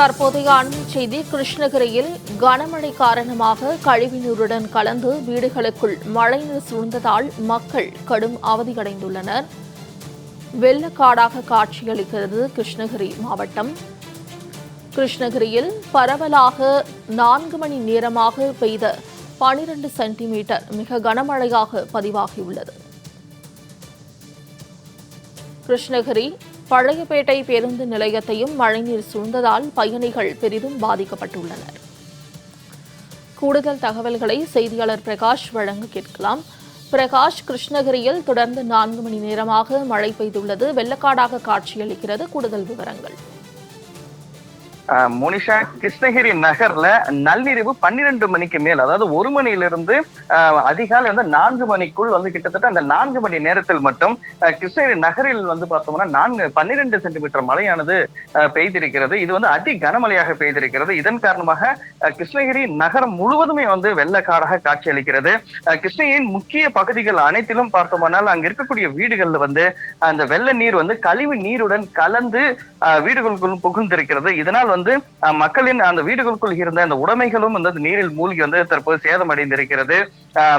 தற்போதைய அண்மை செய்தி கிருஷ்ணகிரியில் கனமழை காரணமாக கழிவுநீருடன் கலந்து வீடுகளுக்குள் மழைநீர் சூழ்ந்ததால் மக்கள் கடும் அவதியடைந்துள்ளனர். வெள்ளக்காடாக காட்சியளிக்கிறது கிருஷ்ணகிரி மாவட்டம். கிருஷ்ணகிரியில் பரவலாக நான்கு மணி நேரமாக பெய்த பனிரெண்டு சென்டிமீட்டர் மிக கனமழையாக பதிவாகியுள்ளது. கிருஷ்ணகிரி பழையபேட்டை பேருந்து நிலையத்தையும் மழைநீர் சூழ்ந்ததால் பயணிகள் பெரிதும் பாதிக்கப்பட்டுள்ளனர். கூடுதல் தகவல்களை செய்தியாளர் பிரகாஷ் வழங்க கேட்கலாம். பிரகாஷ் கிருஷ்ணகிரியில் தொடர்ந்து நான்கு மணி நேரமாக மழை பெய்துள்ளது. வெள்ளக்காடாக காட்சியளிக்கிறது. கூடுதல் விவரங்கள். முனிஷா கிருஷ்ணகிரி நகர்ல நள்ளிரவு பன்னிரெண்டு மணிக்கு மேல் அதாவது ஒரு மணியிலிருந்து அதிகாலை வந்து நான்கு மணிக்குள் வந்து கிட்டத்தட்ட அந்த நான்கு மணி நேரத்தில் மட்டும் கிருஷ்ணகிரி நகரில் வந்து பார்த்தோம்னா நான்கு பன்னிரெண்டு சென்டிமீட்டர் மழையானது பெய்திருக்கிறது. இது வந்து அதி கனமழையாக பெய்திருக்கிறது. இதன் காரணமாக கிருஷ்ணகிரி நகரம் முழுவதுமே வந்து வெள்ளக்காராக காட்சியளிக்கிறது. கிருஷ்ணகிரியின் முக்கிய பகுதிகள் அனைத்திலும் பார்த்தோம்னால் அங்க இருக்கக்கூடிய வீடுகள்ல வந்து அந்த வெள்ள நீர் வந்து கழிவு நீருடன் கலந்து ஆஹ் வீடுகளுக்குள் புகுந்திருக்கிறது. இதனால் வந்து வந்து மக்களின் அந்த வீடுகளுக்குள் இருந்த அந்த உடைமைகளும் வந்து நீரில் மூழ்கி வந்து தற்போது சேதமடைந்திருக்கிறது.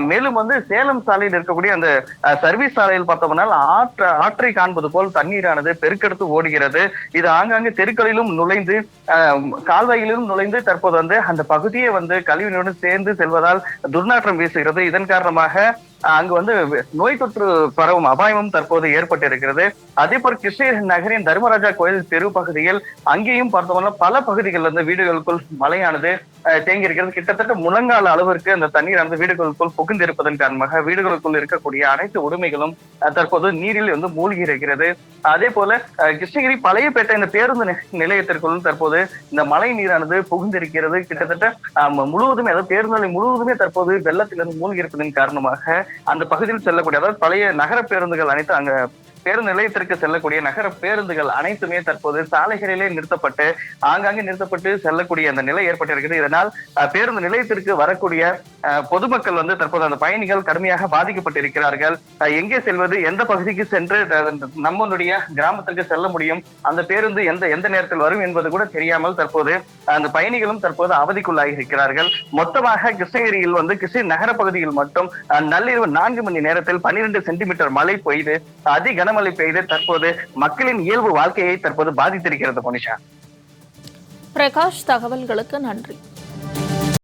மேலும் வந்து சேலம் சாலையில் இருக்கக்கூடிய அந்த சர்வீஸ் சாலையில் பார்த்தோம்னா ஆற்ற ஆற்றை காண்பது போல் தண்ணீரானது பெருக்கெடுத்து ஓடுகிறது. இது ஆங்காங்கே தெருக்களிலும் நுழைந்து ஆஹ் கால்வாய்களிலும் நுழைந்து தற்போது வந்து அந்த பகுதியை வந்து கழிவுநீருடன் சேர்ந்து செல்வதால் துர்நாற்றம் வீசுகிறது. இதன் காரணமாக அங்கு வந்து நோய் தொற்று பரவும் அபாயமும் தற்போது ஏற்பட்டிருக்கிறது. அதே போல் கிருஷ்ணகிரி நகரின் தர்மராஜா கோயில் தெரு பகுதியில் அங்கேயும் பார்த்தோம்னா பல பகுதிகளில் இருந்து வீடுகளுக்குள் மழையானது தேங்கி இருக்கிறது. கிட்டத்தட்ட முழங்கால அளவிற்கு அந்த தண்ணீர் அந்த வீடுகளுக்குள் புகுந்திருப்பதன் காரணமாக வீடுகளுக்குள் இருக்கக்கூடிய அனைத்து உடைமைகளும் தற்போது நீரில் வந்து மூழ்கி இருக்கிறது. அதே போல கிருஷ்ணகிரி பழையப்பேட்டை இந்த பேருந்து நிலையத்திற்குள் தற்போது இந்த மழை நீரானது புகுந்திருக்கிறது. கிட்டத்தட்ட ஆஹ் முழுவதுமே அதாவது பேருந்து நிலை முழுவதுமே தற்போது வெள்ளத்திலிருந்து மூழ்கி இருப்பதன் காரணமாக அந்த பகுதியில் செல்லக்கூடிய அதாவது பழைய நகர பேருந்துகள் அனைத்து அங்க பேருந்து நிலையத்திற்கு செல்லக்கூடிய நகர பேருந்துகள் அனைத்துமே தற்போது சாலைகளிலே நிறுத்தப்பட்டு ஆங்காங்கே நிறுத்தப்பட்டு செல்லக்கூடிய அந்த நிலை ஏற்பட்டிருக்கிறது. இதனால் பேருந்து நிலையத்திற்கு வரக்கூடிய பொதுமக்கள் வந்து தற்போது அந்த பயணிகள் கடுமையாக பாதிக்கப்பட்டிருக்கிறார்கள். எங்கே செல்வது எந்த பகுதிக்கு சென்று நம்மளுடைய கிராமத்திற்கு செல்ல முடியும் அந்த பேருந்து எந்த எந்த நேரத்தில் வரும் என்பது கூட தெரியாமல் தற்போது அந்த பயணிகளும் தற்போது அவதிக்குள்ளாகி இருக்கிறார்கள். மொத்தமாக கிருஷ்ணகிரியில் வந்து கிருஷ்ணகிரி நகர பகுதியில் மட்டும் நள்ளிரவு நான்கு மணி நேரத்தில் பன்னிரண்டு சென்டிமீட்டர் மழை பெய்து அதிகன கனமழை பெய்து தற்போது மக்களின் இயல்பு வாழ்க்கையை தற்போது பாதித்திருக்கிறது மோனிஷா. பிரகாஷ் தகவல்களுக்கு நன்றி.